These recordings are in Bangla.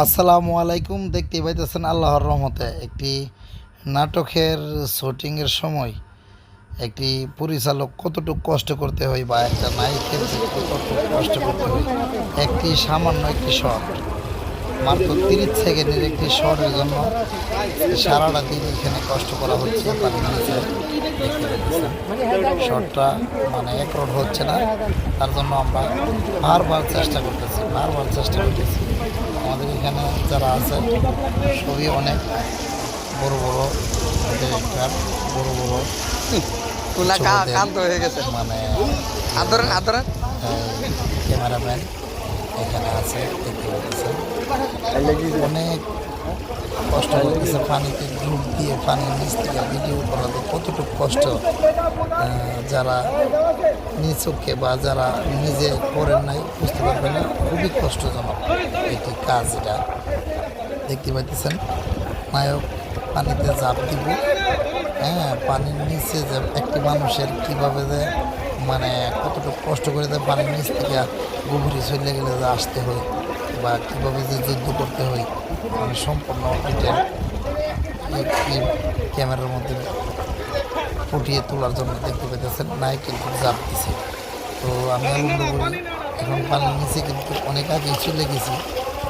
আসসালামু আলাইকুম, দেখতে পাইতেছেন আল্লাহর রহমতে একটি নাটকের শুটিংয়ের সময়, একটি পরিচালক কতটুকু কষ্ট করতে হয় বা একটা নায়িকের কতটুকু কষ্ট করতে হয়, একটি সামান্য একটি শট, মাত্র তিরিশ সেকেন্ডের একটি শটের জন্য সারাটা দিন এখানে কষ্ট করা হচ্ছে শটটা মানে একরোড হচ্ছে না, তার জন্য আমরা বারবার চেষ্টা করতেছি, বারবার চেষ্টা করতেছি। এখানে যারা আছে সবই অনেক বড় বড় ডিরেক্টর বড় বড় তুলা কান্ত হয়ে গেছে। মানে আদরেন আদরেন। ক্যামেরাম্যান এখানে আছে দেখতে পাচ্ছেন। অনেক কষ্ট করতেছে পানিতে ডুব দিয়ে পানির নিচ থেকে ভিডিও করা কতটুকু কষ্ট। যারা নিচকে বা যারা নিজে করেন নাই, বুঝতে পারবে না, খুবই কষ্টজনক একটি কাজ এটা। দেখতে পাইতেছেন, নায়ক পানিতে ঝাঁপ দিব। হ্যাঁ পানির নিচে যে একটি মানুষের কীভাবে যে মানে কতটুকু কষ্ট করে যে পানির নিচ থেকে গভীরে চলে গেলে যে আসতে হয় বা কীভাবে যে যুদ্ধ করতে হয় মানে সম্পূর্ণ ডিটেল ক্যামেরার মধ্যে ফুটিয়ে তোলার জন্য দেখতে পেতেছেন নাই কিন্তু জাপ দিছে। তো আমি আনন্দ করি এখন পানির নিচে কিন্তু অনেক আগেই চলে গেছি।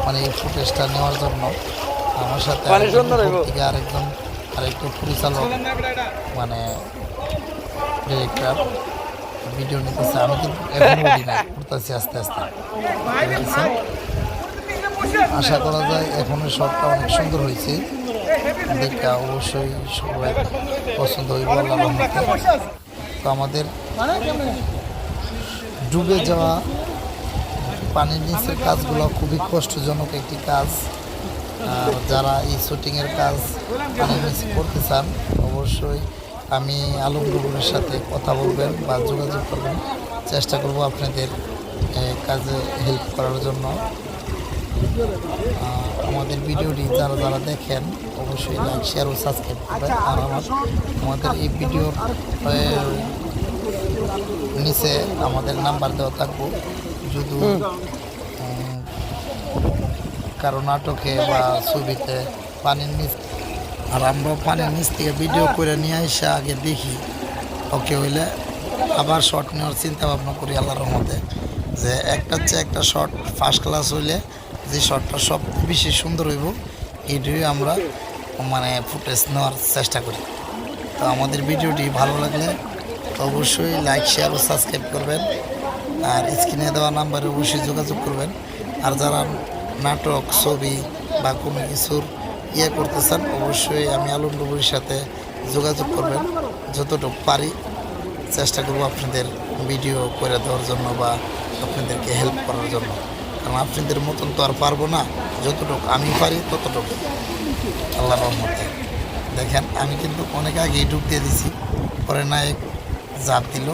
মানে এই ফুটেজটা নেওয়ার জন্য। আমার সাথে থেকে আরেকজন আরেকটু পরিচালক মানে ডিরেক্টর ভিডিও নিতেছে। আমি কিন্তু এখন উঠি না উঠতেছি আস্তে আস্তে। আশা করা যায় এখনের শটটা অনেক সুন্দর হয়েছে। দেখে অবশ্যই সবাই পছন্দ হইব তো আমাদের ডুবে যাওয়া পানির নিচের কাজগুলো খুবই কষ্টজনক একটি কাজ। যারা এই শুটিংয়ের কাজ পানির নিচে করতে চান, অবশ্যই আমি আলম সাথে কথা বলবেন বা যোগাযোগ করবেন। চেষ্টা করব আপনাদের কাজে হেল্প করার জন্য। আমাদের ভিডিওটি যারা যারা দেখেন অবশ্যই লাইক শেয়ার ও সাবস্ক্রাইব করবেন। আর আমার আমাদের এই ভিডিওর নিচে আমাদের নাম্বার দেওয়া থাকব। যদি কারও নাটকে বা ছবিতে পানির নিচ আর আমরা পানির নিচ থেকে ভিডিও করে নিয়ে এসে আগে দেখি। ওকে হইলে আবার শর্ট নেওয়ার চিন্তা ভাবনা করি আল্লাহর রহমতে। যে একটা চেয়ে একটা শর্ট ফার্স্ট ক্লাস হইলে যে শটটা সব বেশি সুন্দর হইব এইটাই আমরা মানে ফুটেজ নেওয়ার চেষ্টা করি। তো আমাদের ভিডিওটি ভালো লাগলে অবশ্যই লাইক, শেয়ার ও সাবস্ক্রাইব করবেন। আর স্ক্রিনে দেওয়া নাম্বারে অবশ্যই যোগাযোগ করবেন। আর যারা নাটক, ছবি বা কোনো কিছুর ইয়ে করতে চান, অবশ্যই আমি আলম ডুবুরির সাথে যোগাযোগ করবেন। যতটুকু পারি চেষ্টা করব আপনাদের ভিডিও করে দেওয়ার জন্য বা আপনাদেরকে হেল্প করার জন্য। কারণ আপনাদের মতন তো আর পারব না। যতটুকু আমি পারি ততটুকু। আল্লাহ রহমতে। দেখেন, আমি কিন্তু অনেক আগে ডুব দিয়ে দিছি। পরে নায়ক জাপ দিল।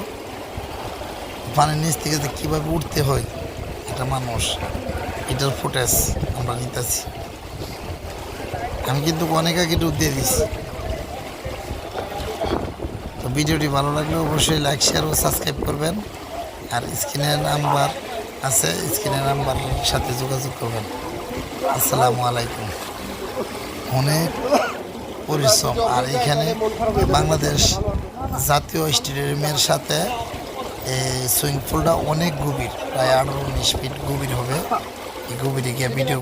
পানির নিচ থেকে যে কীভাবে উঠতে হয় এটা মানুষ, এটার ফুটেজ আমরা নিতেছি। আমি কিন্তু অনেক আগে ডুব দিয়ে দিছি। তো ভিডিওটি ভালো লাগলে অবশ্যই লাইক শেয়ার ও সাবস্ক্রাইব করবেন। আর স্ক্রিনের নাম্বার আছে, স্ক্রিনের নাম্বারের সাথে যোগাযোগ করবেন। আসসালামু আলাইকুম। অনেক পরিশ্রম। আর এখানে বাংলাদেশ জাতীয় স্টেডিয়ামের সাথে এই সুইমিং পুলটা অনেক গভীর, প্রায় আঠারো উনিশ ফিট গভীর হবে। এই গভীরে গিয়ে ভিডিও